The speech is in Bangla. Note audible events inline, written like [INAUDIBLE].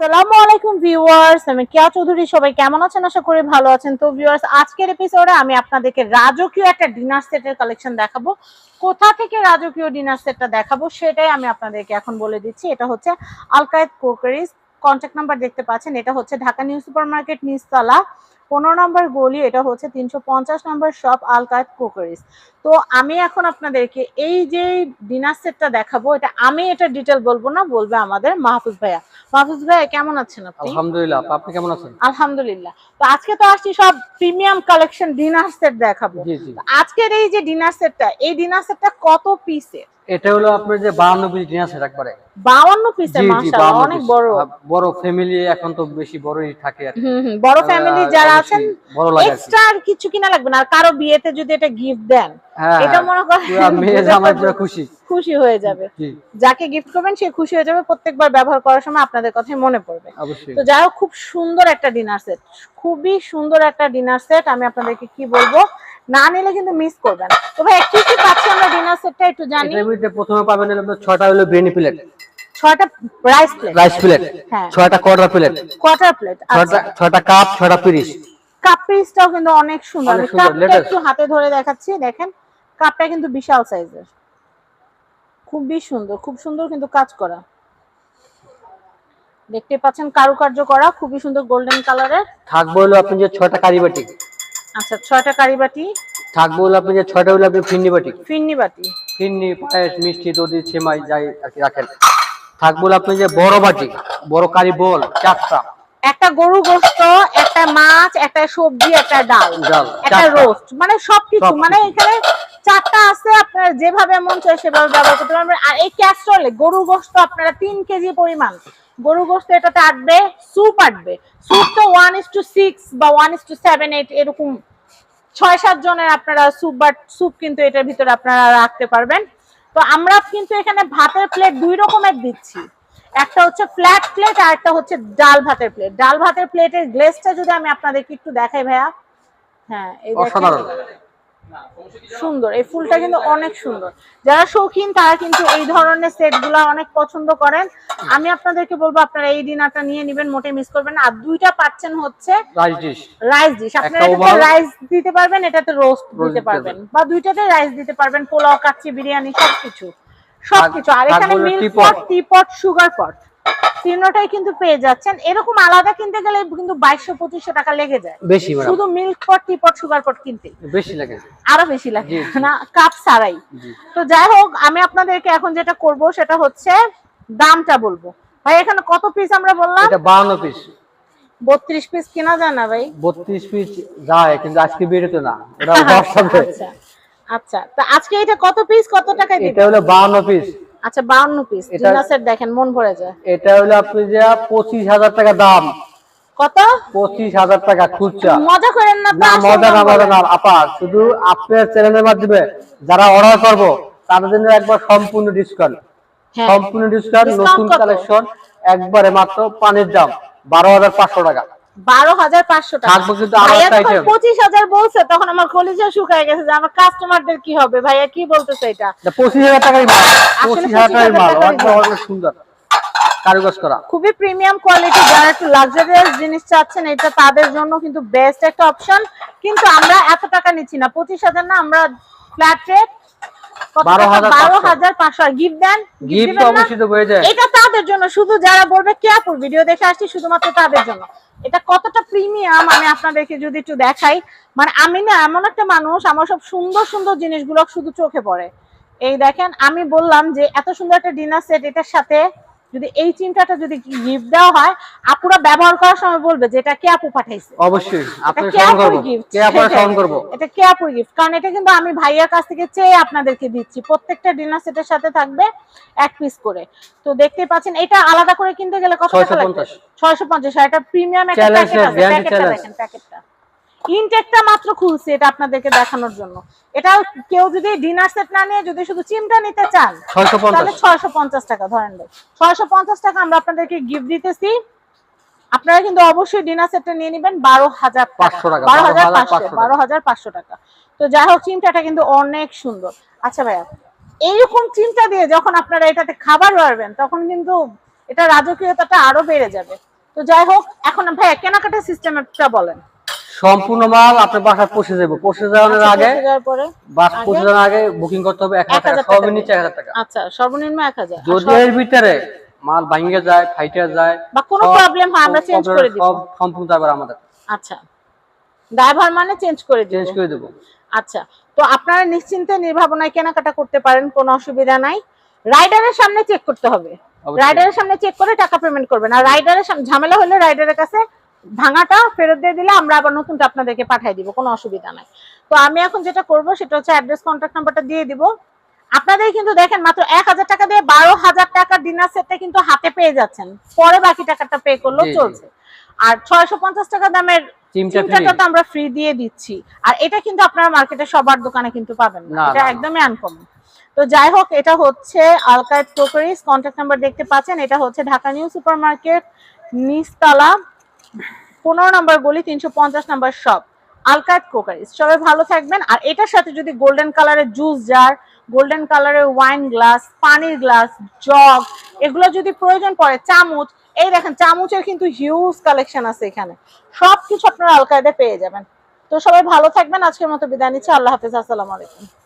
আসসালামু আলাইকুম ভিউয়ার্স, আমি কেয়া চৌধুরী, সবাই কেমন আছেন? আশা করি ভালো আছেন। তো ভিউয়ার্স, আজকের এপিসোডে আমি আপনাদেরকে রাজকীয় একটা ডিনার সেটের কালেকশন দেখাবো। কোথা থেকে রাজকীয় ডিনার সেটটা দেখাবো সেটাই আমি আপনাদেরকে এখন বলে দিচ্ছি। এটা হচ্ছে আলকায়েত কোকারিস কন্ট্যাক্ট নাম্বার দেখতে পাচ্ছেন। এটা হচ্ছে ঢাকা নিউ সুপার মার্কেট নিচতলা পনেরো নম্বর গলি এটা হচ্ছে তিনশো পঞ্চাশ নম্বর শপ আলকায়েত ক্রোকারিজ তো আমি এখন আপনাদেরকে এই যে ডিনার সেটটা দেখাবো এটা আমি এটা ডিটেল বলব না বলবে আমাদের মাহফুজ ভাইয়া। মাহফুজ ভাইয়া কেমন আছেন আপনি? আলহামদুলিল্লাহ আপনি কেমন আছেন? আলহামদুলিল্লাহ। তো আজকে তো আসছি সব প্রিমিয়াম কালেকশন ডিনার সেট দেখাবো। আজকের এই যে ডিনার সেটটা এই ডিনার সেটটা কত পিসের এটা হলো আপনার যে বাহান্ন পিস ডিনার সেট একবারে। বাউান্ন জি মাশাআল্লাহ অনেক বড়। বড় ফ্যামিলি এখন তো বেশি বড়ই থাকে আর বড় ফ্যামিলি যারা আছেন। এক্সট্রা আর কিছু কিনা লাগবে না। আর কারও বিয়েতে যদি এটা গিফট দেন হ্যাঁ এটা মনে করেন মেয়ে [LAUGHS] জামাই পুরো খুশি। খুশি হয়ে যাবে। যাকে গিফট করবেন সে খুশি হয়ে যাবে। প্রত্যেকবার ব্যবহার করার সময় আপনাদের কথাই মনে পড়বে। তো যাই হোক খুব সুন্দর একটা ডিনার সেট খুবই সুন্দর একটা ডিনার সেট আমি আপনাদেরকে কি বলব? না নিলে কিন্তু মিস করবেন তো ভাই কি কি পাচ্ছি আমরা ডিনার সেটটা একটু জানি? প্রথমে পাবেন আপনার ছয়টা হলো বিরিয়ানি প্লেট ছয়টা রাইস প্লেট রাইস প্লেট হ্যাঁ। ছয়টা কোয়ার্টার প্লেট কোয়ার্টার প্লেট ছয়টা কাপ ছয়টা পিরিশ। কাপ পিসটাও কিন্তু অনেক সুন্দর। কাপটা একটু হাতে ধরে দেখাচ্ছি দেখেন। কাপটা কিন্তু বিশাল সাইজের খুবই সুন্দর খুব সুন্দর কিন্তু কাজ করা। দেখতে পাচ্ছেন কারুকার্য করা খুবই সুন্দর গোল্ডেন কালারের থাকব হলো আপনি যে ছয়টা কারি বাটি। আচ্ছা ছয়টা কারিবাটি থাকব হলো আপনি যে ছয়টা হলো আপনি ফিন্নি বাটি। ফিন্নি বাটি। ফিন্নি পায়েস মিষ্টি দধি সেমাই যাই আর কি রাখেন। থাকব হলো আপনি যে বড় বাটি বড় কারি বল চারটা। একটা গরু গোস্ত একটা মাছ একটা সবজি একটা ডাল একটা রোস্ট মানে সবকিছু। মানে এখানে চারটা আছে আপনার যেভাবে মন চায় সেভাবে ব্যবহার করতে পারবেন। আর এই ক্যাস্ট্রলে গরু গোস্ত আপনারা তিন কেজি পরিমাণ। গরু গোস্ত এটাতে আটবে স্যুপ আটবে। স্যুপ তো ওয়ান ইস টু সিক্স বা one is two seven eight এরকম ছয় সাত জনের আপনারা স্যুপ বা স্যুপ কিন্তু এটার ভিতরে আপনারা রাখতে পারবেন। তো আমরা কিন্তু এখানে ভাতের প্লেট দুই রকমের দিচ্ছি। একটা হচ্ছে ফ্ল্যাট প্লেট আর একটা হচ্ছে ডাল ভাতের প্লেট ডাল ভাতের প্লেটের গ্লেসটা যদি আমি আপনাদেরকে একটু দেখাই ভাইয়া। হ্যাঁ এই সুন্দর। এই ফুলটা কিন্তু অনেক সুন্দর। যারা শৌখিন তারা কিন্তু এই ধরনের সেট অনেক পছন্দ করেন। আমি আপনাদেরকে বলব আপনারা এই ডিনারটা নিয়ে নেবেন মোটে মিস করবেন আর দুইটা পাচ্ছেন হচ্ছে রাইস ডিশ রাইস ডিশ আপনারা এটাতে রাইস দিতে পারবেন এটাতে রোস্ট দিতে পারবেন। বা দুইটাতে রাইস দিতে পারবেন পোলাও কাচ্চি বিরিয়ানি সবকিছু। সবকিছু। আর এখানে হলো milk pot teapot sugar pot তিনটাই কিন্তু পেয়ে যাচ্ছেন। এরকম আলাদা কিনতে গেলে কিন্তু বাইশশো পঁচিশশো টাকা লেগে যায়। বেশি শুধু milk pot teapot sugar pot কিনতে বেশি লাগে। আরও বেশি লাগে। না কাপ সারাই তো যাই হোক আমি আপনাদেরকে এখন যেটা করব সেটা হচ্ছে দামটা বলব। ভাই এখানে কত পিস আমরা বললাম? এটা বাহান্ন পিস বত্রিশ পিস কেনা যায় না ভাই। বত্রিশ পিস যায় কিন্তু আজকে বেরোতো না। হোয়াটসঅ্যাপে [LAUGHS] আচ্ছা। আচ্ছা তো আজকে এটা কত পিস কত টাকায় এটা হলো বাহান্ন পিস আচ্ছা 52 পিস এটা- দেখেন মন ভরে যায়। এটা হলো আপনি যা পঁচিশ হাজার টাকা দাম। কত? পঁচিশ হাজার টাকা খুচরা। মজা করেন না না মজা না মজা না আপা শুধু আপনার চ্যানেলের মাধ্যমে যারা অর্ডার করব তাদের জন্য একবার সম্পূর্ণ ডিসকাউন্ট হ্যাঁ। সম্পূর্ণ ডিসকাউন্ট নতুন কালেকশন একবারে মাত্র পানির দাম বারো হাজার পাঁচশো টাকা। বারো হাজার পাঁচশো টাকা। পঁচিশ হাজার বলছে তখন আমার কলিজা শুকায় গেছে যে আমার কাস্টমারদের কি হবে? ভাইয়া কি বলতেছে এটা? এটা পঁচিশ হাজার টাকার মাল। পঁচিশ হাজার টাকার 25,000 মাল টাকারই অনেক মাল। অনেক সুন্দর। কারুকাজ করা। খুবই প্রিমিয়াম কোয়ালিটি যারা একটু লাক্সারিয়াস জিনিস চাচ্ছেন এটা তাদের জন্য কিন্তু বেস্ট একটা অপশন কিন্তু আমরা এত টাকা নিচ্ছি না। পঁচিশ হাজার না আমরা ফ্ল্যাট রেট এটা তাদের জন্য। শুধু যারা বলবে কে আপুর? ভিডিও দেখে আসছি শুধুমাত্র তাদের জন্য। এটা কতটা প্রিমিয়াম আমি আপনাদেরকে যদি একটু দেখাই। মানে আমি না এমন একটা মানুষ, আমার সব সুন্দর সুন্দর জিনিসগুলো শুধু চোখে পড়ে। এই দেখেন, আমি বললাম যে এত সুন্দর একটা ডিনার সেট এটার সাথে যদি এই চিন্তাটা যদি গিফট দেওয়া হয় আপুরা ব্যবহার করার সময় বলবে যে এটা কে আপু পাঠাইছে? অবশ্যই এটা কে আপুর গিফট কারণ এটা কিন্তু আমি ভাইয়ার কাছ থেকে চেয়ে আপনাদেরকে দিচ্ছি। প্রত্যেকটা ডিনার সেটের সাথে থাকবে এক পিস করে। তো দেখতে পাচ্ছেন এটা আলাদা করে কিনতে গেলে কত টাকা লাগবে? 650 ছয়শো পঞ্চাশ আর এটা প্রিমিয়াম একটা প্যাকেট আছে প্যাকেটটা দেখেন প্যাকেটটা ইনটেকটা মাত্র খুলছে এটা আপনাদেরকে দেখানোর জন্য। এটা কেউ যদি ডিনার সেট না নিয়ে যদি শুধু চিমটা নিতে চান তাহলে ছয়শো পঞ্চাশ টাকা ধরেন ভাই। ছয়শো পঞ্চাশ টাকা আমরা আপনাদেরকে গিফট দিতেছি। আপনারা কিন্তু অবশ্যই ডিনার সেটটা নিয়ে নেবেন বারো হাজার 500 টাকা, বারো হাজার 12,500 পাঁচশো। টাকা। বারো হাজার পাঁচশো টাকা। তো যাই হোক চিমটাটা কিন্তু অনেক সুন্দর। আচ্ছা ভাইয়া এইরকম চিমটা দিয়ে যখন আপনারা এটাতে খাবার পারবেন তখন কিন্তু এটা রাজকীয়তাটা আরও বেড়ে যাবে। তো যাই হোক এখন ভাই কেনাকাটা সিস্টেমটা বলেন। সম্পূর্ণ মাল আপনার বাসায় পৌঁছে যাব পৌঁছে যাওয়ার আচ্ছা, আগে বাস পৌঁছে যাওয়ার আগে বুকিং করতে হবে এক হাজার টাকা 1000 টাকা সর্বনিম্ন। এক হাজার টাকা। আচ্ছা সর্বনিম্ন এক হাজার। যদি এর ভিতরে মাল ভাঙে যায় ফাইটে যায় বা কোনো প্রবলেম হয় আমরা চেঞ্জ করে দিব। সব সম্পূর্ণ তারপর আমাদের। আচ্ছা ড্রাইভার মানে চেঞ্জ করে দিব। চেঞ্জ করে দেবো। আচ্ছা তো আপনারা নিশ্চিন্তে নির্ভাবনায় কেনাকাটা করতে পারেন কোনো অসুবিধা নাই। রাইডারের সামনে চেক করতে হবে। রাইডারের সামনে চেক করে টাকা পেমেন্ট করবেন। আর রাইডারের সামনে ঝামেলা হলে রাইডারের কাছে ভাঙাটা ফেরত দিয়ে দিলে আমরা আবার নতুনটা আপনাদেরকে পাঠিয়ে দিব কোনো অসুবিধা নাই। তো আমি এখন যেটা করব সেটা হচ্ছে অ্যাড্রেস কন্ট্যাক্ট নাম্বারটা দিয়ে দিব। আপনাদের কিন্তু দেখেন মাত্র এক হাজার টাকা দিয়ে বারো হাজার টাকার ডিনার সেটটা কিন্তু হাতে পেয়ে যাচ্ছেন। পরে বাকি টাকাটা পে করলেও। চলছে। আর ছয়শো পঞ্চাশ টাকা দামের চিমটাটা তো আমরা ফ্রি দিয়ে দিচ্ছি। আর এটা কিন্তু আপনারা মার্কেটে সবার দোকানে কিন্তু পাবেন না। এটা। একদমই আনকমন তো যাই হোক এটা হচ্ছে আলকায়েত ক্রোকারিজ কন্ট্যাক্ট নাম্বার দেখতে পাচ্ছেন। এটা হচ্ছে ঢাকা নিউ সুপার মার্কেট নিচতলা পনেরো নম্বর গলি, তিনশো পঞ্চাশ নম্বর শপ আলকায়েত ক্রোকারিজ সবাই ভালো থাকবেন। আর এটার সাথে যদি গোল্ডেন কালারের জুস জার গোল্ডেন কালারের ওয়াইন গ্লাস পানির গ্লাস জগ এগুলো যদি প্রয়োজন পড়ে, চামচ, এই দেখেন, চামচের কিন্তু হিউজ কালেকশন আছে এখানে। সবকিছু আপনারা আলকায়দে পেয়ে যাবেন। তো সবাই ভালো থাকবেন। আজকের মতো বিদায় নিচ্ছি। আল্লাহ হাফেজ। আসসালামু আলাইকুম।